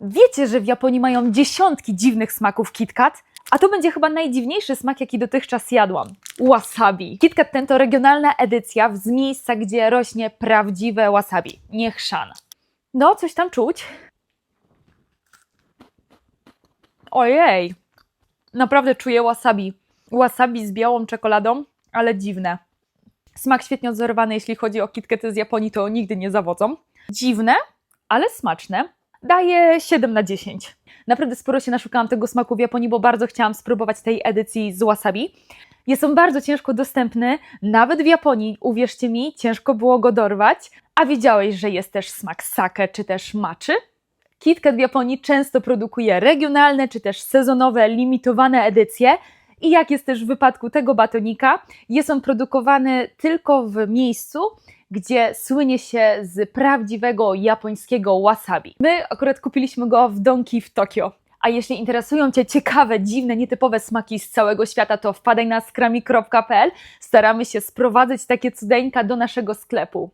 Wiecie, że w Japonii mają dziesiątki dziwnych smaków KitKat? A to będzie chyba najdziwniejszy smak, jaki dotychczas jadłam. Wasabi. KitKat ten to regionalna edycja z miejsca, gdzie rośnie prawdziwe wasabi, nie chrzan. No, coś tam czuć. Ojej, naprawdę czuję wasabi. Wasabi z białą czekoladą, ale dziwne. Smak świetnie odzorowany, jeśli chodzi o kitkety z Japonii, to nigdy nie zawodzą. Dziwne, ale smaczne. Daję 7 na 10. Naprawdę sporo się naszukałam tego smaku w Japonii, bo bardzo chciałam spróbować tej edycji z wasabi. Jest on bardzo ciężko dostępny, nawet w Japonii, uwierzcie mi, ciężko było go dorwać. A wiedziałeś, że jest też smak sake czy też maczy? KitKat w Japonii często produkuje regionalne czy też sezonowe, limitowane edycje. I jak jest też w wypadku tego batonika, jest on produkowany tylko w miejscu, gdzie słynie się z prawdziwego japońskiego wasabi. My akurat kupiliśmy go w Donki w Tokio. A jeśli interesują Cię ciekawe, dziwne, nietypowe smaki z całego świata, to wpadaj na skrami.pl. Staramy się sprowadzać takie cudeńka do naszego sklepu.